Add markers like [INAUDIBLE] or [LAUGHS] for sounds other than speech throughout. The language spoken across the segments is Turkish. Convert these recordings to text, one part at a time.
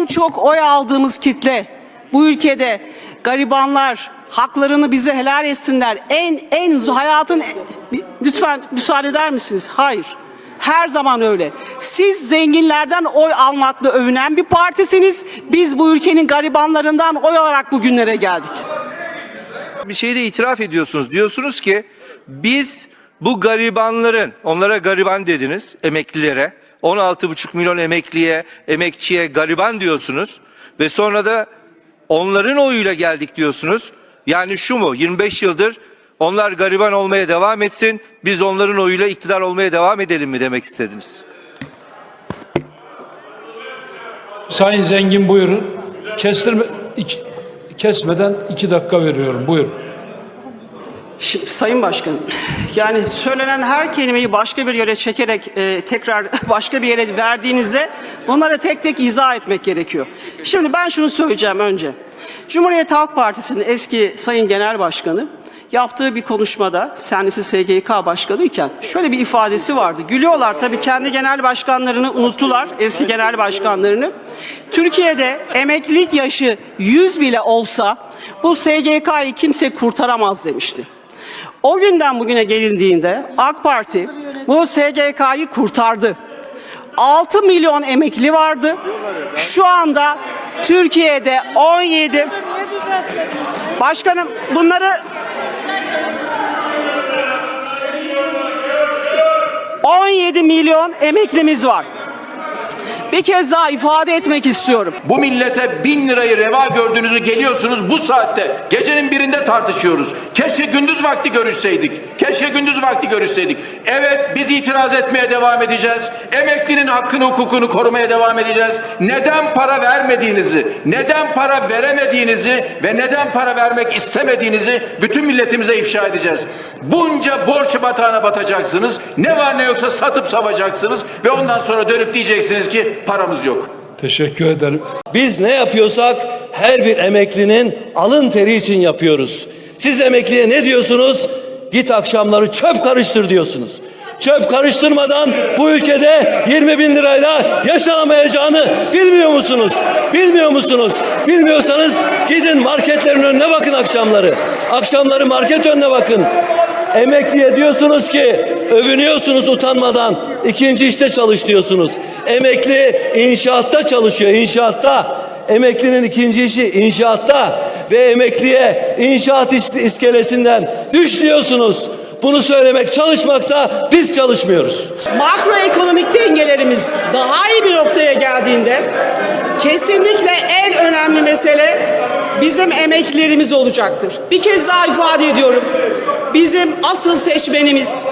en çok oy aldığımız kitle bu ülkede garibanlar haklarını bize helal etsinler. En en hayatın lütfen müsaade eder misiniz? Hayır. Her zaman öyle. Siz zenginlerden oy almakla övünen bir partisiniz. Biz bu ülkenin garibanlarından oy alarak bugünlere geldik. bir şeyi de itiraf ediyorsunuz. Diyorsunuz ki biz bu garibanların, onlara gariban dediniz, emeklilere, 16,5 milyon emekliye, emekçiye gariban diyorsunuz ve sonra da onların oyuyla geldik diyorsunuz. Yani şu mu? 25 yıldır onlar gariban olmaya devam etsin, biz onların oyuyla iktidar olmaya devam edelim mi demek istediniz? Sayın Zengin buyurun. Kestirme, iki- kesmeden iki dakika veriyorum. Buyurun. Şimdi, Sayın Başkanım, yani söylenen her kelimeyi başka bir yere çekerek e, tekrar [LAUGHS] başka bir yere verdiğinizde bunları tek tek izah etmek gerekiyor. Şimdi ben şunu söyleyeceğim önce. Cumhuriyet Halk Partisi'nin eski Sayın Genel Başkanı yaptığı bir konuşmada kendisi SGK Başkanı iken şöyle bir ifadesi vardı. Gülüyorlar tabii kendi genel başkanlarını unuttular, eski genel başkanlarını. Türkiye'de emeklilik yaşı 100 bile olsa bu SGK'yı kimse kurtaramaz demişti. O günden bugüne gelindiğinde AK Parti bu SGK'yı kurtardı. 6 milyon emekli vardı. Şu anda Türkiye'de 17 Başkanım bunları 17 milyon emeklimiz var. Bir kez daha ifade etmek istiyorum. Bu millete bin lirayı reva gördüğünüzü geliyorsunuz bu saatte. Gecenin birinde tartışıyoruz. Keşke gündüz vakti görüşseydik. Keşke gündüz vakti görüşseydik. Evet biz itiraz etmeye devam edeceğiz. Emeklinin hakkını hukukunu korumaya devam edeceğiz. Neden para vermediğinizi, neden para veremediğinizi ve neden para vermek istemediğinizi bütün milletimize ifşa edeceğiz. Bunca borç batağına batacaksınız. Ne var ne yoksa satıp savacaksınız ve ondan sonra dönüp diyeceksiniz ki paramız yok. Teşekkür ederim. Biz ne yapıyorsak her bir emeklinin alın teri için yapıyoruz. Siz emekliye ne diyorsunuz? Git akşamları çöp karıştır diyorsunuz. Çöp karıştırmadan bu ülkede 20 bin lirayla yaşanamayacağını bilmiyor musunuz? Bilmiyor musunuz? Bilmiyorsanız gidin marketlerin önüne bakın akşamları. Akşamları market önüne bakın. Emekliye diyorsunuz ki övünüyorsunuz utanmadan ikinci işte çalış diyorsunuz. Emekli inşaatta çalışıyor inşaatta. Emeklinin ikinci işi inşaatta ve emekliye inşaat is- iskelesinden düş diyorsunuz. Bunu söylemek çalışmaksa biz çalışmıyoruz. makroekonomik dengelerimiz daha iyi bir noktaya geldiğinde kesinlikle en önemli mesele bizim emeklilerimiz olacaktır. Bir kez daha ifade ediyorum. Bizim asıl seçmenimiz,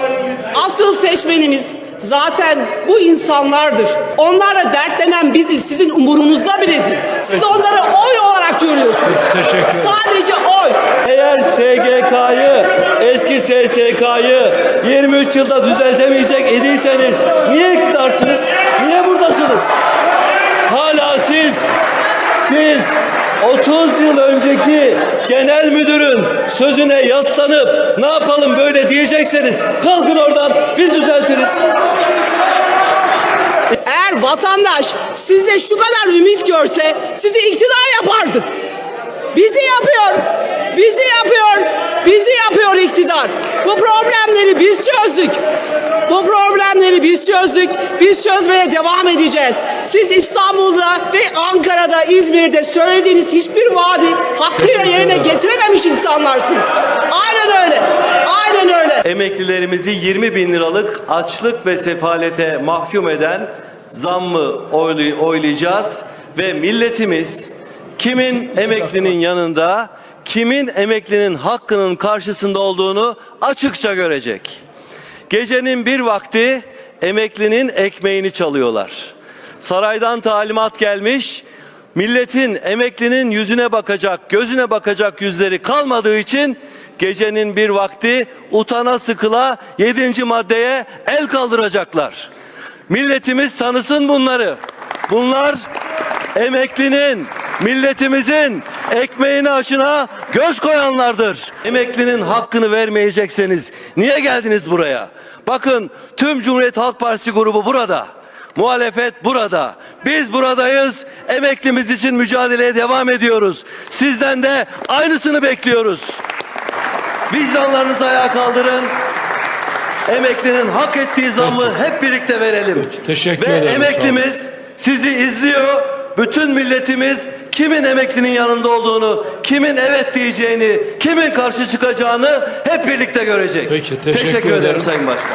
asıl seçmenimiz zaten bu insanlardır. Onlarla dertlenen biziz. Sizin umurunuzda bile değil. Siz onları oy olarak görüyorsunuz. Teşekkür. Sadece oy. Eğer SGK'yı, eski SSK'yı 23 yılda düzeltemeyecek idiyseniz niye iktidarsınız? Niye buradasınız? Hala siz, siz 30 yıl önceki genel müdürün sözüne yaslanıp ne yapalım böyle diyecekseniz kalkın oradan biz düzeltiriz. Eğer vatandaş sizde şu kadar ümit görse sizi iktidar yapardı. Bizi yapıyor. Bizi yapıyor. Bizi yapıyor iktidar. Bu problemleri biz biz çözdük. Biz çözmeye devam edeceğiz. Siz İstanbul'da ve Ankara'da, İzmir'de söylediğiniz hiçbir vaadi hakkıyla yerine getirememiş insanlarsınız. Aynen öyle. Aynen öyle. Emeklilerimizi 20 bin liralık açlık ve sefalete mahkum eden zammı oylay- oylayacağız ve milletimiz kimin emeklinin yanında, kimin emeklinin hakkının karşısında olduğunu açıkça görecek. Gecenin bir vakti emeklinin ekmeğini çalıyorlar. Saraydan talimat gelmiş, milletin emeklinin yüzüne bakacak, gözüne bakacak yüzleri kalmadığı için gecenin bir vakti utana sıkıla yedinci maddeye el kaldıracaklar. Milletimiz tanısın bunları. Bunlar emeklinin, milletimizin ekmeğini aşına göz koyanlardır. Emeklinin hakkını vermeyecekseniz niye geldiniz buraya? Bakın tüm Cumhuriyet Halk Partisi grubu burada. Muhalefet burada. Biz buradayız. Emeklimiz için mücadeleye devam ediyoruz. Sizden de aynısını bekliyoruz. Vicdanlarınızı ayağa kaldırın. Emeklinin hak ettiği zammı hep birlikte verelim. Teşekkür Ve ederim, emeklimiz sizi izliyor. Bütün milletimiz kimin emeklinin yanında olduğunu, kimin evet diyeceğini, kimin karşı çıkacağını hep birlikte görecek. Peki, teşekkür ederim ederim. Sayın Başkan.